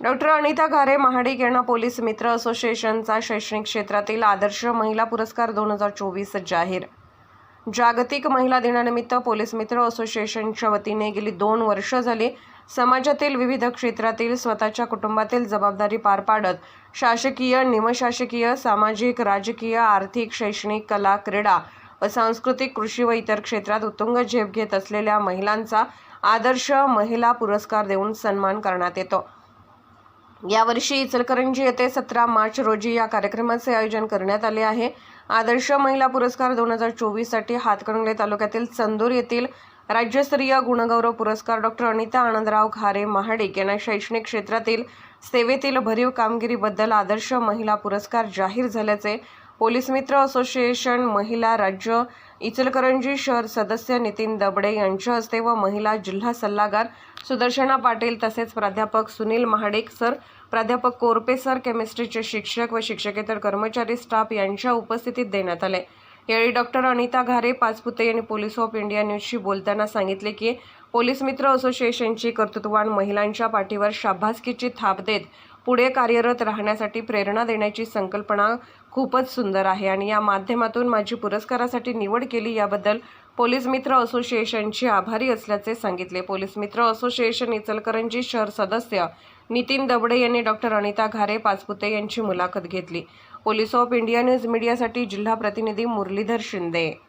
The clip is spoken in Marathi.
डॉक्टर अनिता घारे महाडिक यांना पोलीस मित्र असोसिएशनचा शैक्षणिक क्षेत्रातील आदर्श महिला पुरस्कार दोन हजार चोवीस जाहीर. जागतिक महिला दिनानिमित्त पोलीस मित्र असोसिएशनच्या वतीने गेली दोन वर्ष झाली समाजातील विविध क्षेत्रातील स्वतःच्या कुटुंबातील जबाबदारी पार पाडत शासकीय निमशासकीय सामाजिक राजकीय आर्थिक शैक्षणिक कला क्रीडा व सांस्कृतिक कृषी व इतर क्षेत्रात उत्तुंग झेप घेत असलेल्या महिलांचा आदर्श महिला पुरस्कार देऊन सन्मान करण्यात येतो. यावर्षी इचलकरंजी येथे सतरा मार्च रोजी या कार्यक्रमाचे आयोजन करण्यात आले आहे. आदर्श महिला पुरस्कार दोन हजार चोवीससाठी हातकणंगले तालुक्यातील चंदूर येथील राज्यस्तरीय गुणगौरव पुरस्कार डॉक्टर अनिता आनंदराव घारे महाडिक यांना शैक्षणिक क्षेत्रातील सेवेतील भरीव कामगिरीबद्दल आदर्श महिला पुरस्कार जाहीर झाल्याचे पोलीस मित्र असोसिएशन महिला राज्य इचलकरंजी शहर सदस्य नितीन दबडे यांच्या हस्ते व महिला जिल्हा सल्लागार सुदर्शना पाटील तसेच प्राध्यापक सुनील महाडिक सर प्राध्यापक कोरपे सर केमिस्ट्रीचे शिक्षक व शिक्षकेतर कर्मचारी स्टाफ यांच्या उपस्थितीत देण्यात आले. यावेळी डॉक्टर अनिता घारे पाचपुते यांनी पोलीस ऑफ इंडिया न्यूजशी बोलताना सांगितले की पोलीस मित्र असोसिएशनची कर्तृत्ववान महिलांच्या पाठीवर शाबासकीची थाप देत पुढे कार्यरत राहण्यासाठी प्रेरणा देण्याची संकल्पना खूपच सुंदर आहे. आणि या माध्यमातून माझी पुरस्कारासाठी निवड केली याबद्दल पोलीस मित्र असोसिएशनचे आभारी असल्याचे सांगितले. पोलीस मित्र असोसिएशन इचलकरंजी शहर सदस्य नितीन दबडे यांनी डॉक्टर अनिता घारे पाचपुते यांची मुलाखत घेतली. पोलीस ऑफ इंडिया न्यूज मीडियासाठी जिल्हा प्रतिनिधी मुरलीधर शिंदे.